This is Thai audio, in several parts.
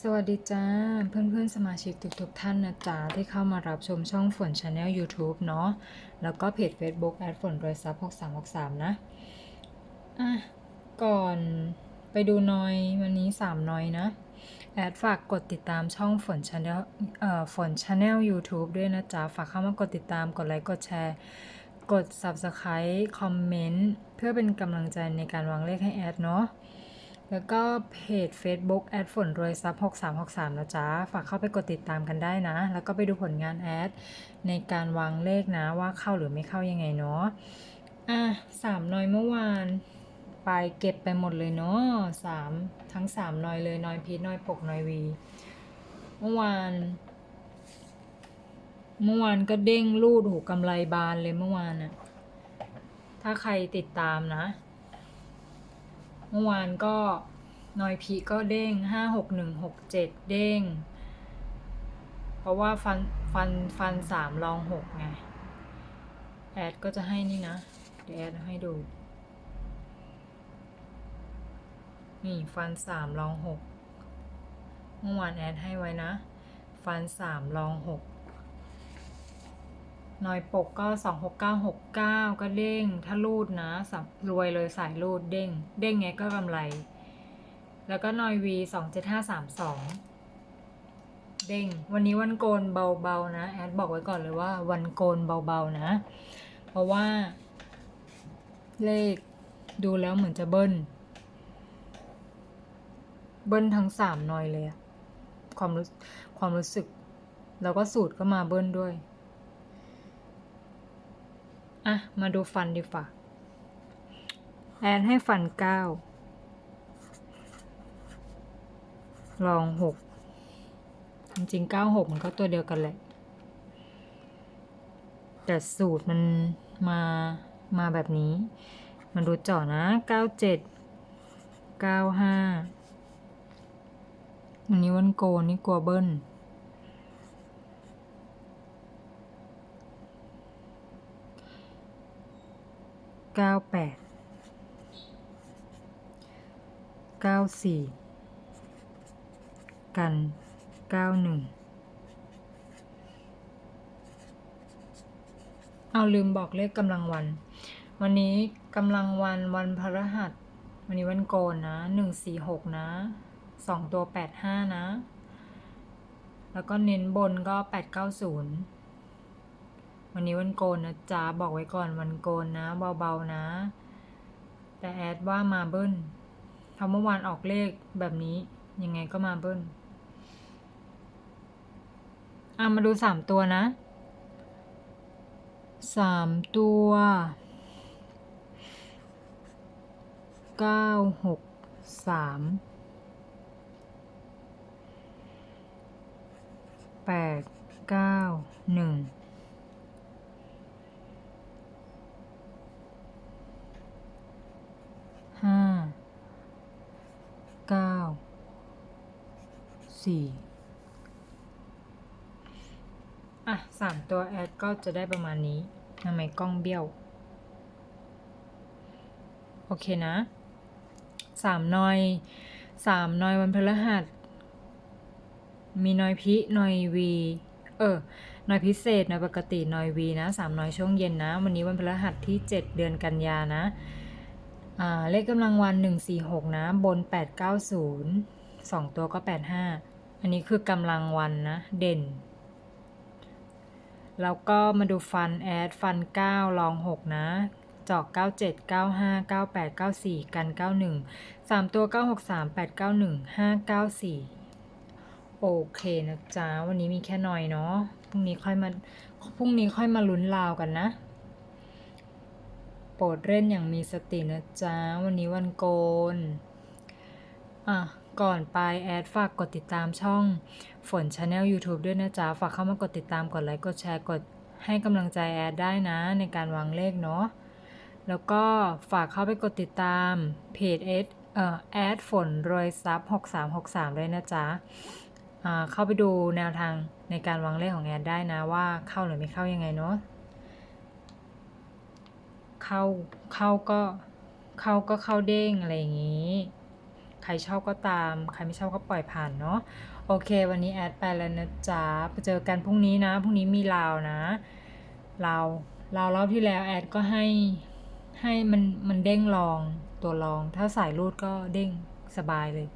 สวัสดีจ้า เพื่อนๆ สมาชิกทุกๆท่านนะจ๊ะ ที่เข้ามารับชมช่องฝนชาแนล YouTube เนาะแล้วก็เพจ Facebook แอดฝนรอยซับ6363นะ อะ ก่อนไปดูนอยวันนี้3นอยนะ แอดฝากกดติดตามช่องฝนชาแนลเอ่อฝนชาแนล YouTube ด้วยนะจ๊ะ ฝากเข้ามากดติดตามกดไลค์กดแชร์กด Subscribe คอมเมนต์เพื่อเป็นกำลังใจในการวางเลขให้แอดเนาะ แล้วก็เพจ Facebook แอดฝนรวยซับ6363 นะจ๊ะ ฝากเข้าไปกดติดตามกันได้นะ แล้วก็ไปดูผลงานแอด ในการวางเลขนะว่าเข้าหรือไม่เข้ายังไงเนาะ อะสามนอยเมื่อวานไปเก็บไปหมดเลยเนาะสามทั้งสามนอยเลยนอยพีชนอยปกนอยวี เมื่อวาน เมื่อวานก็เด้งรูดหูกำไรบานเลยเมื่อวานอะถ้าใครติดตามนะ เมื่อวานก็นอยพีก็เด้งห้าหกหนึ่งหกเจ็ดเด้ง เพราะว่าฟันฟันฟันสามรองหกไง แอดก็จะให้นี่นะ เดี๋ยวแอดให้ดู นี่ฟันสามรองหกเมื่อวานแอดให้ไว้นะ ฟันสามรองหก นอยปกก็สองหกเก้าหกเก้าก็เด้ง ถ้ารูดนะรวยเลยสายรูดเด้ง เด้งไงก็กำไร แล้วก็นอยวีสองเจ็ดห้าสามสองเด้ง วันนี้วันโกนเบาๆนะ แอดบอกไว้ก่อนเลยว่าวันโกนเบาๆนะ เพราะว่า เลขดูแล้วเหมือนจะเบิ้ล เบิ้ลทั้งสามนอยเลยความรู้ความรู้สึก แล้วก็สูตรก็มาเบิ้ลด้วย อะ มาดูฟันดีฝ่า แอนให้ฟันเก้าลองหกจริงๆเก้าหกมันก็ตัวเดียวกันแหละ แต่สูตรมันมา มาแบบนี้ มันดูเจ่อนะเก้าเจ็ดเก้าห้าวันนี้วันโกนนี่กลัวเบิ้ล เก้าแปดเก้าสี่กันเก้าหนึ่งเอาลืมบอกเลขกำลังวัน วันนี้กำลังวันวันพฤหัส วันนี้วันโกนนะหนึ่งสี่หกนะสองตัวแปดห้านะ แล้วก็เน้นบนก็แปดเก้าศูนย์ วันนี้วันโกนนะจ๊ะ บอกไว้ก่อนวันโกนนะ เบาๆนะ แต่แอดว่ามาเบิ้ลเพราเมื่อวานออกเลขแบบนี้ ยังไงก็มาเบิ้ลอะมาดูสามตัวนะสามตัวเก้าหกสามแปดเก้าหนึ่ง ห้า เก้า สี่อะสามตัวแอดก็จะได้ประมาณนี้ทำไมกล้องเบี้ยว โอเคนะสามนอยสามนอยวันพฤหัส มีนอยพินอยวีเออนอยพิเศษนอยปกตินอยวีนะสามนอยช่วงเย็นนะ วันนี้วันพฤหัสที่เจ็ดเดือนกันยานะอ่าเลขกำลังวันหนึ่งสี่หกนะ บนแปดเก้าศูนย์สองตัวก็แปดห้า อันนี้คือกำลังวันนะ เด่น แล้วก็มาดูฟันแอด ฟันเก้าลองหกนะจอกเก้าเจ็ดเก้าห้าเก้าแปดเก้าสี่กันเก้าหนึ่งสามตัวเก้าหกสามแปดเก้าหนึ่งห้าเก้าสี่โอเคนะจ๊ะ วันนี้มีแค่หน่อยเนาะ พรุ่งนี้ค่อยมา พรุ่งนี้ค่อยมาลุ้นราวกันนะ โปรดเล่นอย่างมีสตินะจ๊ะ วันนี้วันโกน อะ ก่อนไปแอดฝากกดติดตามช่องฝนชาแนล YouTube ด้วยนะจ๊ะ ฝากเข้ามากดติดตามกดไลค์กดแชร์กดให้กำลังใจแอดได้นะในการวางเลขเนาะแล้วก็ฝากเข้าไปกดติดตามเพจเอสเอ่อแอดฝนรวยซับ6363 ด้วยนะจ๊ะเข้าไปดูแนวทางในการวางเลขของแอดได้นะว่าเข้าหรือไม่เข้ายังไงเนาะเข้าเข้าก็เข้าก็เข้าเด้งอะไรอย่างนี้ ใครชอบก็ตาม ใครไม่ชอบก็ปล่อยผ่านเนาะโอเค วันนี้แอดไปแล้วนะจ๊ะไปเจอกันพรุ่งนี้นะพรุ่งนี้มีลาวนะลาวลาวรอบที่แล้วแอดก็ให้ให้มันมันเด้งลองตัวลอง ถ้าสายรูดก็เด้งสบายเลย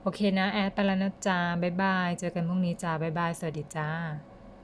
โอเคนะ แอดไปแล้วนะจ๊ะบ๊ายบาย เจอกันพรุ่งนี้จ้าบ๊ายบาย สวัสดีจ้า